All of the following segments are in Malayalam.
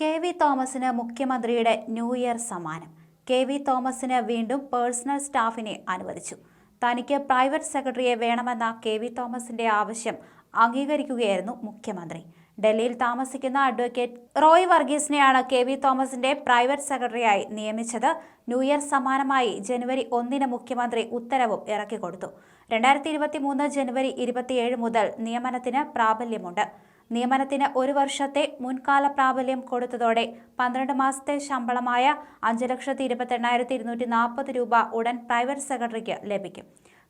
കെ വി തോമസിന് മുഖ്യമന്ത്രിയുടെ ന്യൂ ഇയർ സമ്മാനം. കെ വി തോമസിന് വീണ്ടും പേഴ്സണൽ സ്റ്റാഫിനെ അനുവദിച്ചു. തനിക്ക് പ്രൈവറ്റ് സെക്രട്ടറിയെ വേണമെന്ന കെ വി തോമസിന്റെ ആവശ്യം അംഗീകരിക്കുകയായിരുന്നു മുഖ്യമന്ത്രി. ഡൽഹിയിൽ താമസിക്കുന്ന അഡ്വക്കേറ്റ് റോയ് വർഗീസിനെയാണ് കെ വി തോമസിന്റെ പ്രൈവറ്റ് സെക്രട്ടറിയായി നിയമിച്ചത്. ന്യൂ ഇയർ സമ്മാനമായി ജനുവരി ഒന്നിന് മുഖ്യമന്ത്രി ഉത്തരവും ഇറക്കിക്കൊടുത്തു. രണ്ടായിരത്തി ഇരുപത്തി മൂന്ന് ജനുവരി ഇരുപത്തിയേഴ് മുതൽ നിയമനത്തിന് പ്രാബല്യമുണ്ട്. നിയമനത്തിന് ഒരു വർഷത്തെ മുൻകാല പ്രാബല്യം കൊടുത്തതോടെ പന്ത്രണ്ട് മാസത്തെ ശമ്പളമായ അഞ്ച് ലക്ഷത്തി ഇരുപത്തെണ്ണായിരത്തി ഇരുന്നൂറ്റി നാൽപ്പത് രൂപ ഉടൻ പ്രൈവറ്റ് സെക്രട്ടറിക്ക് ലഭിക്കും.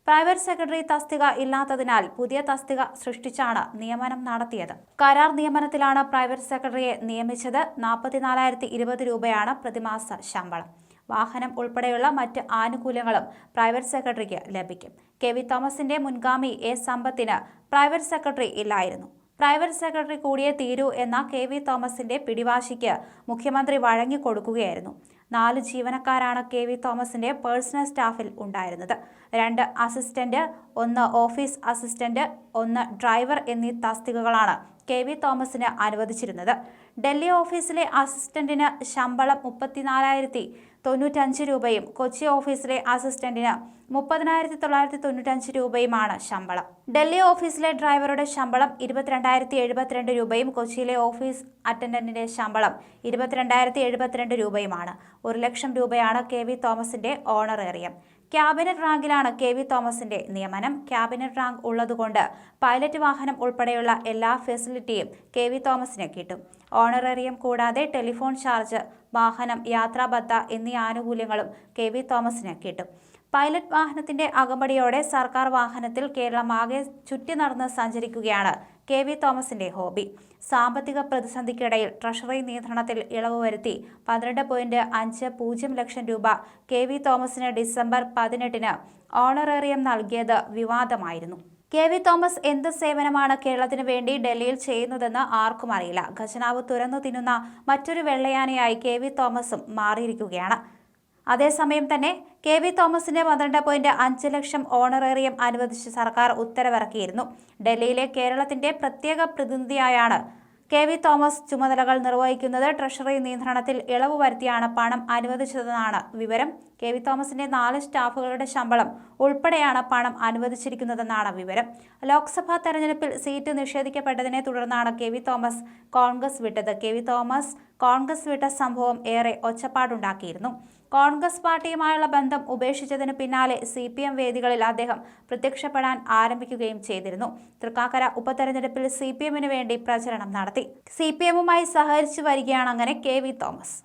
പ്രൈവറ്റ് സെക്രട്ടറി തസ്തിക ഇല്ലാത്തതിനാൽ പുതിയ തസ്തിക സൃഷ്ടിച്ചാണ് നിയമനം നടത്തിയത്. കരാർ നിയമനത്തിലാണ് പ്രൈവറ്റ് സെക്രട്ടറിയെ നിയമിച്ചത് നാൽപ്പത്തിനാലായിരത്തി ഇരുപത് രൂപയാണ് പ്രതിമാസ ശമ്പളം. വാഹനം ഉൾപ്പെടെയുള്ള മറ്റ് ആനുകൂല്യങ്ങളും പ്രൈവറ്റ് സെക്രട്ടറിക്ക് ലഭിക്കും. കെ വി തോമസിന്റെ മുൻഗാമി എ സമ്പത്തിന് പ്രൈവറ്റ് സെക്രട്ടറി ഇല്ലായിരുന്നു. പ്രൈവറ്റ് സെക്രട്ടറി കൂടിയേ തീരൂ എന്ന കെ വി തോമസിന്റെ പിടിവാശിക്ക് മുഖ്യമന്ത്രി വഴങ്ങിക്കൊടുക്കുകയായിരുന്നു നാല് ജീവനക്കാരാണ് കെ വി തോമസിന്റെ പേഴ്സണൽ സ്റ്റാഫിൽ ഉണ്ടായിരുന്നത്. രണ്ട് അസിസ്റ്റന്റ് ഒന്ന് ഓഫീസ് അസിസ്റ്റന്റ് ഒന്ന് ഡ്രൈവർ എന്നീ തസ്തികകളാണ് കെ വി തോമസിന് അനുവദിച്ചിരുന്നത്. ഡൽഹി ഓഫീസിലെ അസിസ്റ്റന്റിന് ശമ്പളം മുപ്പത്തിനാലായിരത്തി തൊണ്ണൂറ്റഞ്ച് രൂപയും കൊച്ചി ഓഫീസിലെ അസിസ്റ്റന്റിന് മുപ്പതിനായിരത്തി തൊള്ളായിരത്തി തൊണ്ണൂറ്റഞ്ച് രൂപയുമാണ് ശമ്പളം. ഡൽഹി ഓഫീസിലെ ഡ്രൈവറുടെ ശമ്പളം ഇരുപത്തിരണ്ടായിരത്തി എഴുപത്തിരണ്ട് രൂപയും കൊച്ചിയിലെ ഓഫീസ് അറ്റൻഡന്റിന്റെ ശമ്പളം ഇരുപത്തിരണ്ടായിരത്തി എഴുപത്തിരണ്ട് രൂപയുമാണ്. ഒരു ലക്ഷം രൂപയാണ് കെ വി തോമസിന്റെ ഓണറേറിയം. ക്യാബിനറ്റ് റാങ്കിലാണ് കെ വി തോമസിന്റെ നിയമനം. ക്യാബിനറ്റ് റാങ്ക് ഉള്ളതുകൊണ്ട് പൈലറ്റ് വാഹനം ഉൾപ്പെടെയുള്ള എല്ലാ ഫെസിലിറ്റിയും കെ വി തോമസിന് കിട്ടും. ഓണററിയം കൂടാതെ ടെലിഫോൺ ചാർജ് വാഹനം യാത്രാബത്ത എന്നീ ആനുകൂല്യങ്ങളും കെ വി തോമസിന് കിട്ടും. പൈലറ്റ് വാഹനത്തിന്റെ അകമ്പടിയോടെ സർക്കാർ വാഹനത്തിൽ കേരളമാകെ ചുറ്റി നടന്ന് സഞ്ചരിക്കുകയാണ് കെ വി തോമസിന്റെ ഹോബി. സാമ്പത്തിക പ്രതിസന്ധിക്കിടയിൽ ട്രഷറി നിയന്ത്രണത്തിൽ ഇളവ് വരുത്തി പന്ത്രണ്ട് പോയിന്റ് അഞ്ച് പൂജ്യം ലക്ഷം രൂപ കെ വി തോമസിന് ഡിസംബർ പതിനെട്ടിന് ഓണറേറിയം നൽകിയത് വിവാദമായിരുന്നു. കെ വി തോമസ് എന്ത് സേവനമാണ് കേരളത്തിന് വേണ്ടി ഡൽഹിയിൽ ചെയ്യുന്നതെന്ന് ആർക്കും അറിയില്ല. ഖജനാവ് തുറന്നു തിന്നുന്ന മറ്റൊരു വെള്ളയാനയായി കെ വി തോമസും മാറിയിരിക്കുകയാണ്. അതേസമയം തന്നെ കെ വി തോമസിന് പന്ത്രണ്ട് പോയിന്റ് അഞ്ച് ലക്ഷം ഓണറേറിയം അനുവദിച്ച് സർക്കാർ ഉത്തരവിറക്കിയിരുന്നു. ഡൽഹിയിലെ കേരളത്തിന്റെ പ്രത്യേക പ്രതിനിധിയായാണ് കെ വി തോമസ് ചുമതലകൾ നിർവഹിക്കുന്നത്. ട്രഷറി നിയന്ത്രണത്തിൽ ഇളവ് വരുത്തിയാണ് പണം അനുവദിച്ചതെന്നാണ് വിവരം. കെ വി തോമസിന്റെ നാല് സ്റ്റാഫുകളുടെ ശമ്പളം ഉൾപ്പെടെയാണ് പണം അനുവദിച്ചിരിക്കുന്നതെന്നാണ് വിവരം. ലോക്സഭാ തെരഞ്ഞെടുപ്പിൽ സീറ്റ് നിഷേധിക്കപ്പെട്ടതിനെ തുടർന്നാണ് കെ വി തോമസ് കോൺഗ്രസ് വിട്ടത്. കെ വി തോമസ് കോൺഗ്രസ് വിട്ട സംഭവം ഏറെ ഒച്ചപ്പാടുണ്ടാക്കിയിരുന്നു. കോൺഗ്രസ് പാർട്ടിയുമായുള്ള ബന്ധം ഉപേക്ഷിച്ചതിന് പിന്നാലെ സി പി എം വേദികളിൽ അദ്ദേഹം പ്രത്യക്ഷപ്പെടാൻ ആരംഭിക്കുകയും ചെയ്തിരുന്നു. തൃക്കാക്കര ഉപതെരഞ്ഞെടുപ്പിൽ സി പി എമ്മിന് വേണ്ടി പ്രചരണം നടത്തി. സി പി എമ്മുമായി സഹകരിച്ചു വരികയാണ് അങ്ങനെ കെ വി തോമസ്.